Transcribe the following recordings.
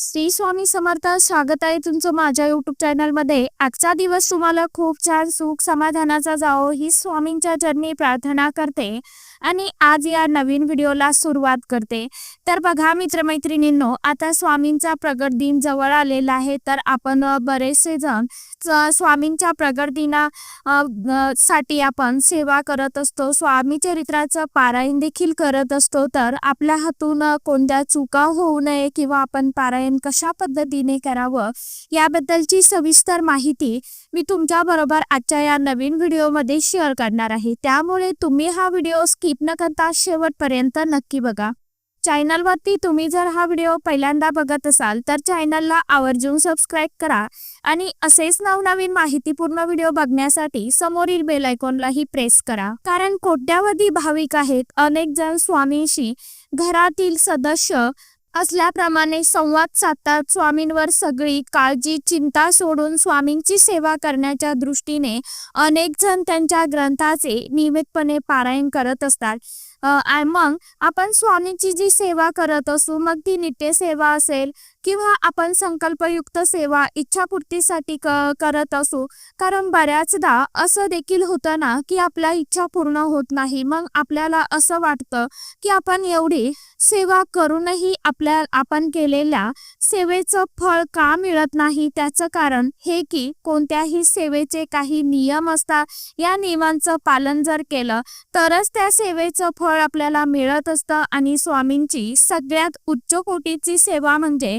श्री स्वामी समर्थ स्वागत आहे तुमचं माझ्या युट्यूब चॅनलमध्ये आजचा दिवस तुम्हाला खूप छान सुख समाधानाचा जावो ही स्वामींच्या चरणी प्रार्थना करते आणि आज या नवीन व्हिडिओला सुरुवात करते. तर बघा मित्रमैत्रिणींनो आता स्वामींचा प्रगट दिन जवळ आलेला आहे तर आपण बरेचसे जण स्वामींच्या प्रगट दिना साठी आपण सेवा करत असतो. स्वामी चरित्राचं पारायण देखील करत असतो तर आपल्या हातून कोणत्या चुका होऊ नये किंवा आपण पारायण कशा पद्धतीने करावं याबद्दलची सविस्तर माहिती मी तुमच्या बरोबर आजच्या या नवीन व्हिडिओमध्ये शेअर करणार आहे. त्यामुळे तुम्ही हा व्हिडिओ स्किप न करता शेवटपर्यंत नक्की बघा. चॅनलवरती तुम्ही जर हा व्हिडिओ पहिल्यांदा बघत असाल तर चॅनलला आवर्जून सबस्क्राईब करा आणि असेच नवनवीन माहितीपूर्ण व्हिडिओ बघण्यासाठी समोरील बेल आयकॉनलाही प्रेस करा. कारण कोट्यावधी भाविक आहेत. अनेक जण स्वामींशी घरातील सदस्य असल्याप्रमाणे संवाद साधतात स्वामींवर सगळी काळजी चिंता सोडून स्वामींची सेवा करण्याच्या दृष्टीने अनेक जण त्यांच्या ग्रंथाचे नियमितपणे पारायण करत असतात. मग आपण स्वामीची जी सेवा करत असू मग ती नित्य सेवा असेल किंवा आपण संकल्पयुक्त सेवा इच्छापूर्तीसाठी करत असू कारण बऱ्याचदा असं देखील होतं ना की आपल्या इच्छा पूर्ण होत नाही. मग आपल्याला असं वाटतं की आपण एवढी सेवा करूनही आपल्या आपण केलेल्या सेवेचं फळ का मिळत नाही? त्याचं कारण हे की कोणत्याही सेवेचे काही नियम असतात. या नियमांचं पालन जर केलं तरच त्या सेवेचं फळ आपल्याला मिळत असतं आणि स्वामींची सगळ्यात उच्च कोटीची सेवा म्हणजे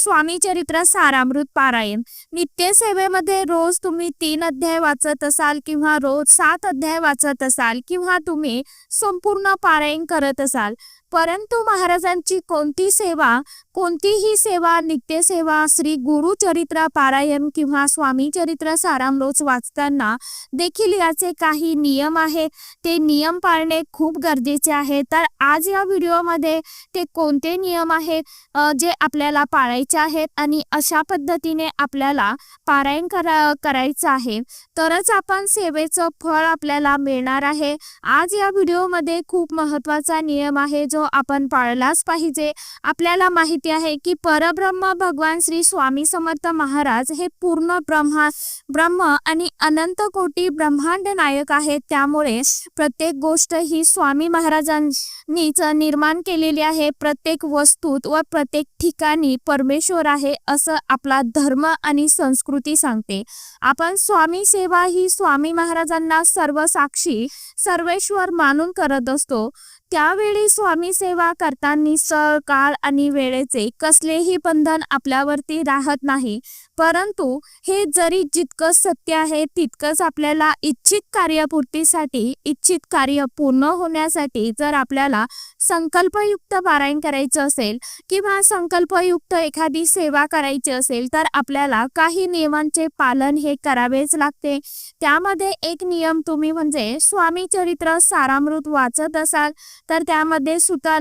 स्वामी चरित्र सारामृत पारायण. नित्य सेवेमध्ये रोज तुम्ही तीन अध्याय वाचत असाल किंवा रोज सात अध्याय वाचत असाल किंवा तुम्ही संपूर्ण पारायण करत असाल परंतु महाराजांची कोणती सेवा कोणतीही सेवा नित्य सेवा श्री गुरु चरित्र पारायण किंवा स्वामी चरित्र सारामलोच वाचताना देखील याचे काही नियम आहेत. ते नियम पाळणे खूप गरजेचे आहे. तर आज या व्हिडिओमध्ये ते कोणते नियम आहेत जे आपल्याला पाळायचे आहेत आणि अशा पद्धतीने आपल्याला पारायण करा करायचं आहे. तरच आपण सेवेचं फळ आपल्याला मिळणार आहे. आज या व्हिडिओमध्ये खूप महत्त्वाचा नियम आहे जो आपण पाळलाच पाहिजे. आपल्याला माहिती आहे की परब्रह्म भगवान श्री स्वामी समर्थ महाराज हे पूर्ण ब्रह्मा ब्रह्म आणि अनंत कोटी ब्रह्मांड नायक आहेत. त्यामुळे प्रत्येक गोष्ट ही स्वामी महाराजांनीच निर्माण केलेली आहे. प्रत्येक वस्तूत व प्रत्येक ठिकाणी परमेश्वर आहे असं आपला धर्म आणि संस्कृती सांगते. आपण स्वामी सेवा ही स्वामी महाराजांना सर्व साक्षी सर्वेश्वर मानून करत असतो. त्यावेळी स्वामी सेवा करताना सळ काळ आणि वेळेचे कसलेही बंधन आपल्यावरती राहत नाही. परंतु हे जरी जितकं सत्य आहे तितकंच आपल्याला इच्छित कार्यपूर्तीसाठी इच्छित कार्य पूर्ण होण्यासाठी जर आपल्याला संकल्पयुक्त पारायण करायचं असेल किंवा संकल्पयुक्त एखादी सेवा करायची असेल तर आपल्याला काही नियमांचे पालन हे करावेच लागते. त्यामध्ये एक नियम तुम्ही म्हणजे स्वामी चरित्र सारामृत वाचत असाल तर त्यामध्ये सुद्धा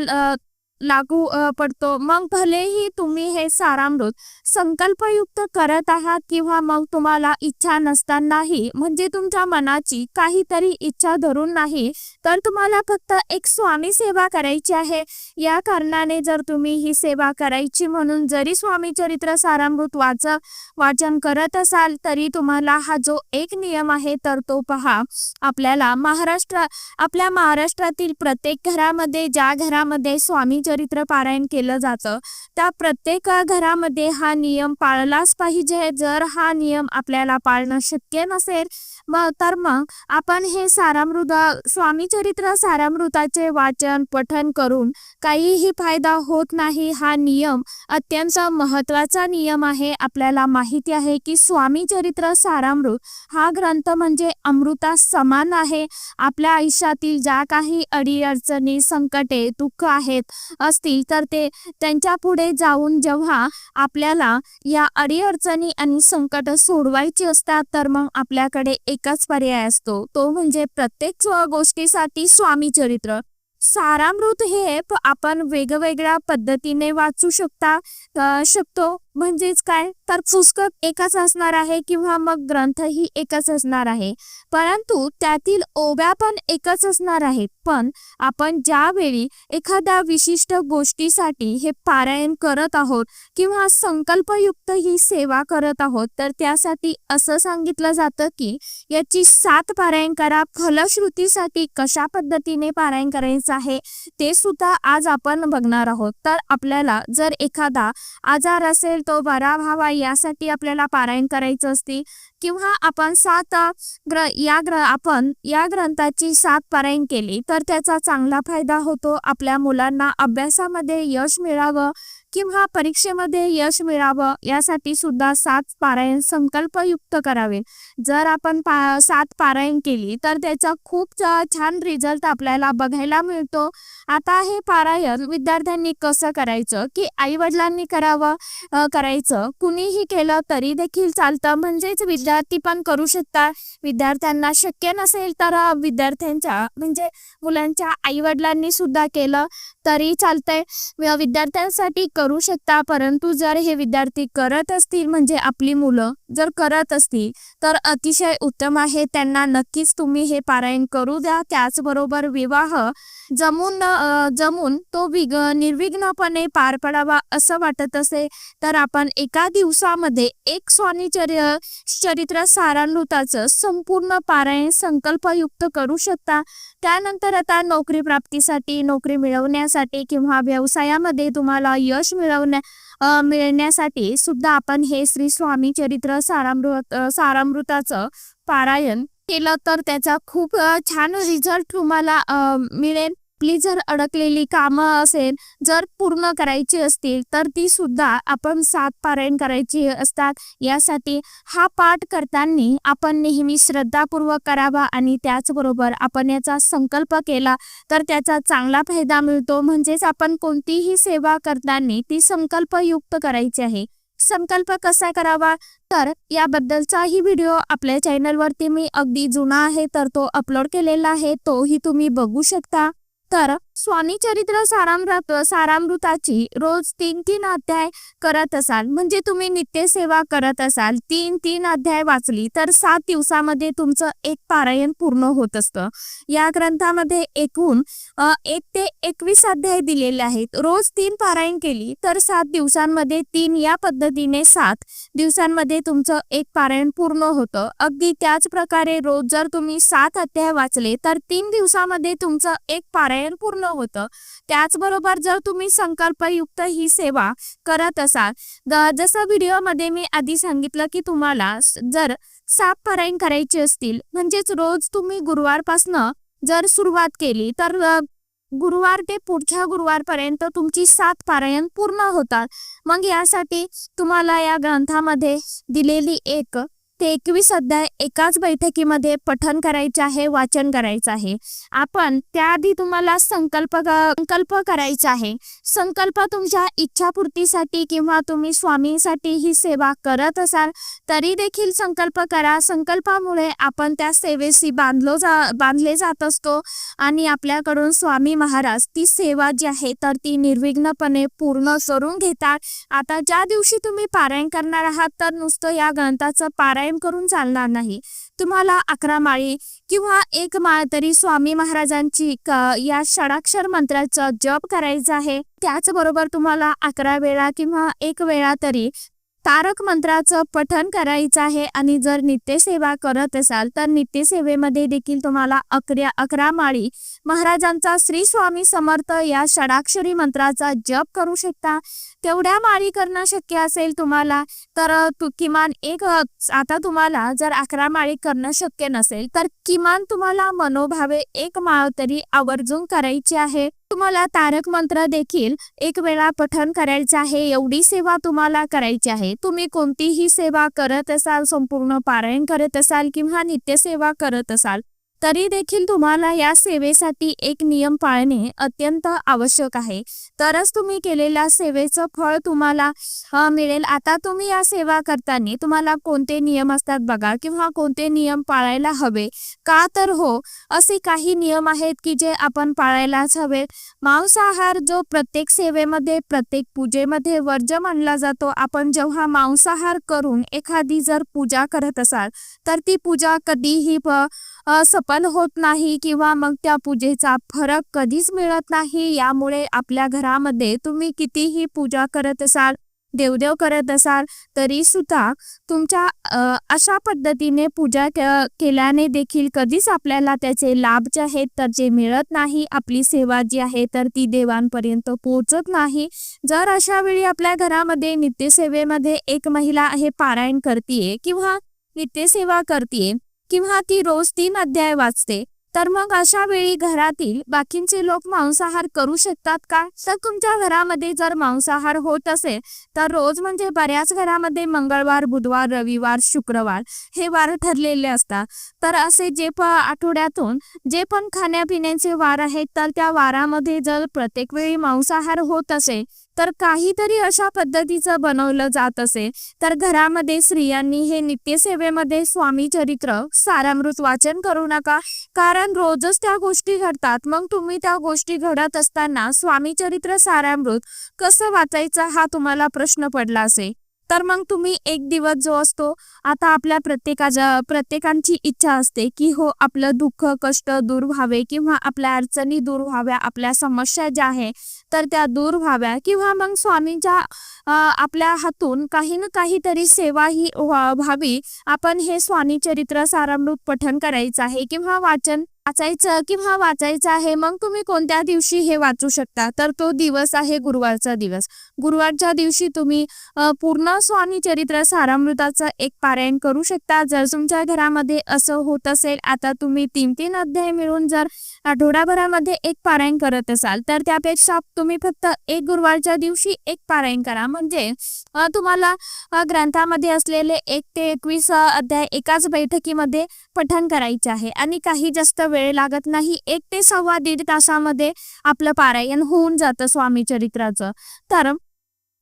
लागू पडतो. मग भलेही तुम्ही हे सारामृत संकल्पयुक्त करत आहात किंवा मग तुम्हाला इच्छा नसतानाही म्हणजे तुमच्या मनाची काहीतरी इच्छा धरून नाही तर तुम्हाला फक्त एक स्वामी सेवा करायची आहे. या कारणाने जर तुम्ही ही सेवा करायची म्हणून जरी स्वामी चरित्र सारामृत वाच वाचन करत असाल तरी तुम्हाला हा जो एक नियम आहे तर तो पहा. आपल्याला महाराष्ट्र आपल्या महाराष्ट्रातील प्रत्येक घरामध्ये ज्या घरामध्ये स्वामी चरित्र पारायण केलं जातं. त्या प्रत्येक घरामध्ये हा नियम पाळलाच पाहिजे. जर हा नियम आपल्याला पाळणं शक्य नसेल तर मग आपण हे सारामृत स्वामी चरित्र सारामृताचे वाचन पठन करून काहीही फायदा होत नाही हा नियम अत्यंत महत्त्वाचा नियम आहे. आपल्याला माहिती आहे की स्वामी चरित्र सारामृत हा ग्रंथ म्हणजे अमृता समान आहे. आपल्या आयुष्यातील ज्या काही अडीअडचणी संकटे दुःख आहेत असतील तर ते त्यांच्या पुढे जाऊन जेव्हा आपल्याला या अडीअडचणी आणि संकट सोडवायची असतात तर मग आपल्याकडे एकाच पर्याय असतो. तो म्हणजे प्रत्येक गोष्टीसाठी स्वामी चरित्र. सारामृत हे आपण वेगवेगळ्या पद्धतीने वाचू शकता शकतो. म्हणजेच काय? तर पुस्तक एकच असणार आहे किंवा मग ग्रंथही एकच असणार आहे. परंतु त्यातील ओव्या पण एकच असणार आहेत. पण आपण ज्यावेळी एखाद्या विशिष्ट गोष्टीसाठी हे पारायण करत आहोत किंवा संकल्पयुक्त ही सेवा करत आहोत तर त्यासाठी असं सांगितलं जातं की याची सात पारायण करा. फलश्रुतीसाठी कशा पद्धतीने पारायण करायचं आहे ते सुद्धा आज आपण बघणार आहोत. तर आपल्याला जर एखादा आजार असेल तो बरा व्हावा यासाठी आपल्याला पारायण करायचं असते. किंवा आपण सात ग्र या ग्र आपण या ग्रंथाची सात पारायण केली तर त्याचा चांगला फायदा होतो आपल्या मुलांना. अभ्यासामध्ये यश मिळावं किंवा परीक्षेमध्ये यश मिळावं यासाठी सुद्धा सात पारायण संकल्प युक्त करावे. जर आपण पा सात पारायण केली तर त्याचा खूप छान रिझल्ट आपल्याला बघायला मिळतो. आता हे पारायण विद्यार्थ्यांनी कसं करायचं? की आई वडिलांनी करावं करायचं? कुणीही केलं तरी देखील चालतं. म्हणजेच विद्यार्थी पण करू शकतात. विद्यार्थ्यांना शक्य नसेल तर विद्यार्थ्यांच्या म्हणजे मुलांच्या आई वडिलांनी सुद्धा केलं. तरी चालतंय. विद्यार्थ्यांसाठी करू शकता परंतु जर हे विद्यार्थी करत असतील म्हणजे आपली मुलं जर करत असतील तर अतिशय उत्तम आहे. त्यांना नक्कीच तुम्ही हे पारायण करू द्या. त्याचबरोबर विवाह जमून जमून तो विग निर्विघ्नपणे पार पडावा असं वाटत असे तर आपण एका दिवसामध्ये एक स्वामीचर्य चरित्र सारामृताचं संपूर्ण पारायण संकल्पयुक्त करू शकता. त्यानंतर आता नोकरी प्राप्तीसाठी नोकरी मिळवण्यासाठी किंवा व्यवसायामध्ये तुम्हाला यश मिळवण्या मिळण्यासाठी सुद्धा आपण हे श्री स्वामी चरित्र सारामृत सारामृताचं पारायण केलं तर त्याचा खूप छान रिझल्ट तुम्हाला मिळेल. आपली जर अडकलेली कामं असेल जर पूर्ण करायची असतील तर ती सुद्धा आपण सात पारायण करायची असतात. यासाठी हा पाठ करताना आपण नेहमी श्रद्धापूर्वक करावा आणि त्याचबरोबर आपण याचा संकल्प केला तर त्याचा चांगला फायदा मिळतो. म्हणजेच आपण कोणतीही सेवा करताना ती संकल्पयुक्त करायची आहे. संकल्प कसा करावा? तर याबद्दलचाही व्हिडिओ आपल्या चॅनलवरती मी अगदी जुना आहे तर तो अपलोड केलेला आहे तोही तुम्ही बघू शकता. तर स्वामी चरित्र सारामृत सारामृताची रोज तीन तीन अध्याय करत असाल. म्हणजे तुम्ही नित्यसेवा करत असाल. तीन तीन अध्याय वाचली तर सात दिवसामध्ये तुमचं एक पारायण पूर्ण होत असतं. या ग्रंथामध्ये एकूण एक ते एकवीस अध्याय दिलेले आहेत. रोज तीन पारायण केली तर सात दिवसांमध्ये तीन या पद्धतीने सात दिवसांमध्ये तुमचं एक पारायण पूर्ण होतं. अगदी त्याच प्रकारे रोज जर तुम्ही सात अध्याय वाचले तर तीन दिवसामध्ये तुमचं एक पारायण पूर्ण होतं. त्याचबरोबर जर तुम्ही संकल्पयुक्त ही सेवा करत असाल जसं व्हिडिओमध्ये मी आधी सांगितलं की तुम्हाला जर साप पारायण करायची असतील म्हणजेच रोज तुम्ही गुरुवारपासनं जर सुरुवात केली तर गुरुवार ते पुढच्या गुरुवारपर्यंत तुमची सात पारायण पूर्ण होतात. मग यासाठी तुम्हाला या ग्रंथामध्ये दिलेली एक ते एकवीस अध्याय एकाच बैठकीमध्ये पठन करायचे आहे वाचन करायचं आहे. आपण त्याआधी तुम्हाला संकल्प संकल्प करायचा आहे. संकल्प तुमच्या इच्छापूर्तीसाठी किंवा तुम्ही स्वामींसाठी ही सेवा करत असाल तरी देखील संकल्प करा. संकल्पामुळे आपण त्या सेवेशी बांधलो जा बांधले जात असतो आणि आपल्याकडून स्वामी महाराज ती सेवा जी आहे तर ती निर्विघ्नपणे पूर्ण करून घेतात. आता ज्या दिवशी तुम्ही पारायण करणार आहात तर नुसतं या ग्रंथाचं पारायण करून चालणार नाही. तुम्हाला अकरा माळी किंवा एक माळ तरी स्वामी महाराजांची या षडाक्षर मंत्राचा जप करायचा आहे. त्याचबरोबर तुम्हाला अकरा वेळा किंवा एक वेळा तरी तारक मंत्राचं पठन करायचं आहे आणि जर नित्यसेवा करत असाल तर नित्यसेवेमध्ये देखील तुम्हाला अकरा अकरा माळी. महाराजांचा श्री स्वामी समर्थ या षडाक्षरी मंत्राचा जप करू शकता. तेवढ्या माळी करणं शक्य असेल तुम्हाला तर तु किमान एक आता तुम्हाला जर अकरा माळी करणं शक्य नसेल तर किमान तुम्हाला मनोभावे एक माळ तरी आवर्जून करायची आहे. तुम्हाला तारक मंत्र देखील एक वेळा पठन करायचं आहे एवढी सेवा तुम्हाला करायची आहे. तुम्ही कोणतीही सेवा करत असाल संपूर्ण पारायण करत असाल किंवा नित्यसेवा करत असाल तरी देखील तुम्हाला या सेवेसाठी एक नियम पाळणे अत्यंत आवश्यक आहे. तरच तुम्ही केलेल्या सेवेचं फळ तुम्हाला मिळेल. आता तुम्ही या सेवा करताना तुम्हाला कोणते नियम असतात बघा किंवा कोणते नियम पाळायला हवे? का तर हो असे काही नियम आहेत की जे आपण पाळायलाच हवेत. मांसाहार जो प्रत्येक सेवेमध्ये प्रत्येक पूजेमध्ये वर्ज मानला जातो. आपण जेव्हा मांसाहार करून एखादी जर पूजा करत असाल तर ती पूजा कधीही सप अ, होत नाही किंवा मग त्या पूजेचा फरक कधीच मिळत नाही. यामुळे आपल्या घरामध्ये तुम्ही कितीही पूजा करत असाल देवदेव करत असाल तरी सुद्धा तुमच्या अशा पद्धतीने पूजा के- केल्याने देखील कधीच आपल्याला त्याचे लाभ जे आहेत तर जे मिळत नाही. आपली सेवा जी आहे तर ती देवांपर्यंत पोहोचत नाही. जर अशा वेळी आपल्या घरामध्ये नित्यसेवेमध्ये एक महिला हे पारायण करतीये किंवा नित्यसेवा करतीये किंवा ती रोज तीन अध्याय वाचते तर मग अशा वेळी घरातील बाकीचे लोक मांसाहार करू शकतात का? तर तुमच्या घरामध्ये जर मांसाहार होत असेल तर रोज म्हणजे बऱ्याच घरामध्ये मंगळवार बुधवार रविवार शुक्रवार हे वार ठरलेले असतात. तर असे जे प आठवड्यातून जे पण खाण्यापिण्याचे वार आहेत तर त्या वारामध्ये जर प्रत्येक वेळी मांसाहार होत असेल तर काहीतरी अशा पद्धतीचं बनवलं जात असे. तर घरामध्ये स्त्रियांनी हे नित्यसेवेमध्ये स्वामी चरित्र सारामृत वाचन करू नका. कारण रोजच त्या गोष्टी घडतात. मग तुम्ही त्या गोष्टी घडत असताना स्वामी चरित्र सारामृत कसं वाचायचं हा तुम्हाला प्रश्न पडला असे. तर मग तुम्ही एक दिवस जो असतो आता आपल्या प्रत्येकाच्या प्रत्येकांची इच्छा असते की हो आपलं दुःख कष्ट दूर व्हावे किंवा आपल्या अडचणी दूर व्हाव्या आपल्या समस्या ज्या आहे तर त्या दूर व्हाव्या किंवा मग स्वामींच्या आपल्या हातून काही ना काहीतरी सेवा ही व्हावी. आपण हे स्वामी चरित्र सारामृत पठण करायचं आहे किंवा वाचन वाचायचं किंवा वाचायचं आहे मग तुम्ही कोणत्या दिवशी हे वाचू शकता? तर तो दिवस आहे गुरुवारचा दिवस. गुरुवारच्या दिवशी तुम्ही पूर्ण स्वामी चरित्र सारामृताचं एक पारायण करू शकता. जर तुमच्या घरामध्ये असं होत असेल आता तुम्ही तीन तीन अध्याय मिळून जर आठवडाभरामध्ये एक पारायण करत असाल तर त्यापेक्षा तुम्ही फक्त एक गुरुवारच्या दिवशी एक पारायण करा. म्हणजे तुम्हाला ग्रंथामध्ये असलेले एक ते एकवीस अध्याय एकाच बैठकीमध्ये पठण करायचे आहे आणि काही जास्त वेळ लागत नाही. एक ते सव्वा दीड तासामध्ये आपलं पारायण होऊन जातं स्वामी चरित्राचं. तर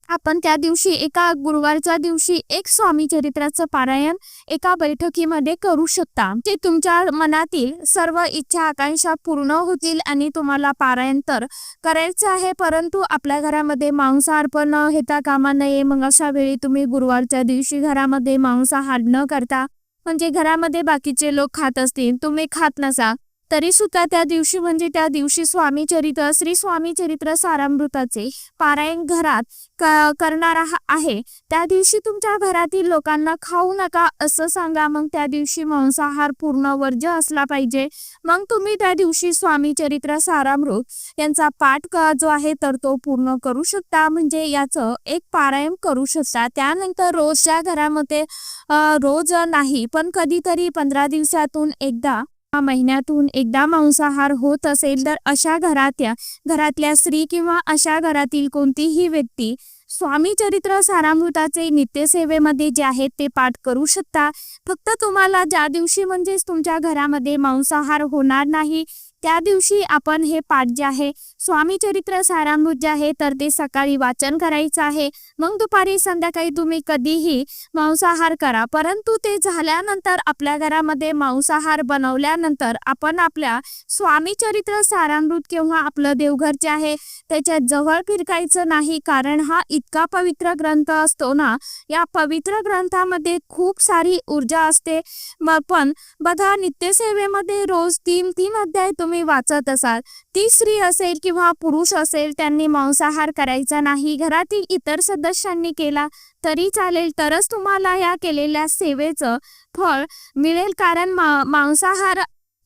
आपण त्या दिवशी एका गुरुवारच्या दिवशी एक स्वामी चरित्राचं पारायण एका बैठकीमध्ये करू शकता. ते तुमच्या मनातील सर्व इच्छा आकांक्षा पूर्ण होतील आणि तुम्हाला पारायण तर करायचं आहे परंतु आपल्या घरामध्ये मांसाहार पण घेता कामा नये. मग अशा वेळी तुम्ही गुरुवारच्या दिवशी घरामध्ये मांसाहार न करता म्हणजे घरामध्ये बाकीचे लोक खात असतील तुम्ही खात नसा. तरी सुद्धा त्या दिवशी म्हणजे त्या दिवशी स्वामी चरित्र श्री स्वामी चरित्र सारामृताचे पारायण घरात क- करणार आहे त्या दिवशी तुमच्या घरातील लोकांना खाऊ नका असं सांगा. मग त्या दिवशी मांसाहार पूर्ण वर्ज्य असला पाहिजे. मग तुम्ही त्या दिवशी स्वामी चरित्र सारामृत यांचा पाठ जो आहे तर तो पूर्ण करू शकता. म्हणजे याचं एक पारायण करू शकता. त्यानंतर रोजच्या घरामध्ये रोज नाही पण कधीतरी पंधरा दिवसातून एकदा महिन्यातून एकदा मांसाहार होत असेल तर अशा घरातल्या घरातल्या स्त्री किंवा अशा घरातील कोणतीही व्यक्ती स्वामी चरित्र सारामृताचे नित्यसेवेमध्ये जे आहेत ते पाठ करू शकता. फक्त तुम्हाला ज्या दिवशी म्हणजेच तुमच्या घरामध्ये मांसाहार होणार नाही त्या दिवशी आपण हे पाठ जे आहे स्वामी चरित्र सारामृत जे आहे तर ते सकाळी वाचन करायचं आहे. मग दुपारी संध्याकाळी तुम्ही कधीही मांसाहार करा. परंतु ते झाल्यानंतर आपल्या घरामध्ये मांसाहार बनवल्यानंतर आपण आपल्या स्वामी चरित्र सारामृत किंवा आपलं देवघर जे आहे त्याच्याजवळ फिरकायचं नाही. कारण हा इतका पवित्र ग्रंथ असतो ना या पवित्र ग्रंथामध्ये खूप सारी ऊर्जा असते. मग पण बघा नित्यसेवेमध्ये रोज तीन तीन अध्याय तुम्ही वाचत असाल. ती स्त्री असेल किंवा किंवा पुरुष असेल त्यांनी मांसाहार करायचा नाही. घरातील इतर सदस्यांनी केला तरी चालेल. तरच तुम्हाला या केलेल्या सेवेचं फळ मिळेल. कारण मा मांसाहार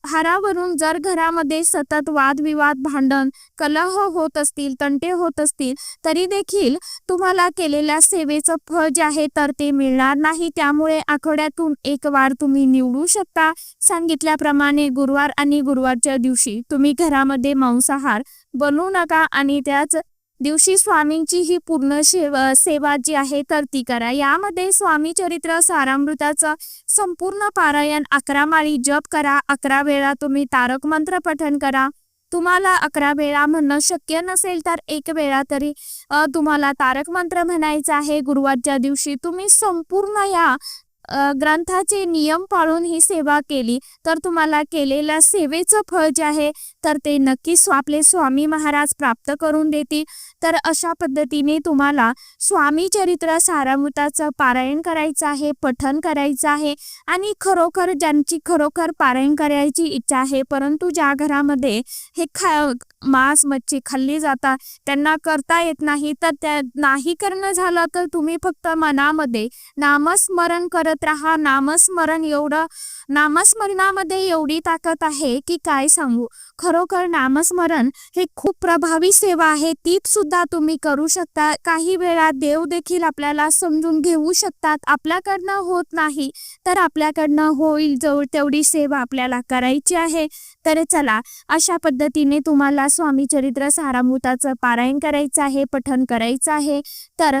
हारावरून जर घरामध्ये सतत वादविवाद भांडण कलह होत असतील तंटे होत असतील तरी देखील तुम्हाला केलेल्या सेवेचं फळ जे आहे तर ते मिळणार नाही. त्यामुळे आठवड्यातून एक वार तुम्ही निवडू शकता. सांगितल्याप्रमाणे गुरुवार आणि गुरुवारच्या दिवशी तुम्ही घरामध्ये मांसाहार बनवू नका आणि त्याच दिवशी स्वामींची ही पूर्ण सेवा सेवा जी आहे तर ती करा. यामध्ये स्वामी चरित्र सारामृताचं संपूर्ण पारायण अकरा माळी जप करा. अकरा वेळा तुम्ही तारक मंत्र पठण करा. तुम्हाला अकरा वेळा म्हणणं शक्य नसेल तर एक वेळा तरी तुम्हाला तारक मंत्र म्हणायचं आहे. गुरुवारच्या दिवशी तुम्ही संपूर्ण या ग्रंथाचे नियम पाळून ही सेवा केली. तर तुम्हाला केलेल्या सेवेचं फळ जे आहे तर ते नक्कीच आपले स्वामी महाराज प्राप्त करून देतील. तर अशा पद्धतीने तुम्हाला स्वामी चरित्र सारामृताचं पारायण करायचं आहे पठन करायचं आहे आणि खरोखर ज्यांची खरोखर पारायण करायची इच्छा आहे परंतु ज्या घरामध्ये हे खा मांस मच्छी खाल्ली जातात त्यांना करता येत नाही तर त्या नाही करणं झालं तर तुम्ही फक्त मनामध्ये नामस्मरण करत राहा. नामस्मरण एवढं नामस्मरणामध्ये एवढी ताकद आहे की काय सांगू? खरोखर नामस्मरण हे खूप प्रभावी सेवा आहे. ती सुद्धा तुम्ही करू शकता. काही वेळा देव देखील आपल्याला समजून घेऊ शकतात. आपल्याकडनं होत नाही तर आपल्याकडनं होईल जवळ तेवढी सेवा आपल्याला करायची आहे. तर चला अशा पद्धतीने तुम्हाला स्वामी चरित्र सारामृताचं पारायण करायचं आहे पठन करायचं आहे. तर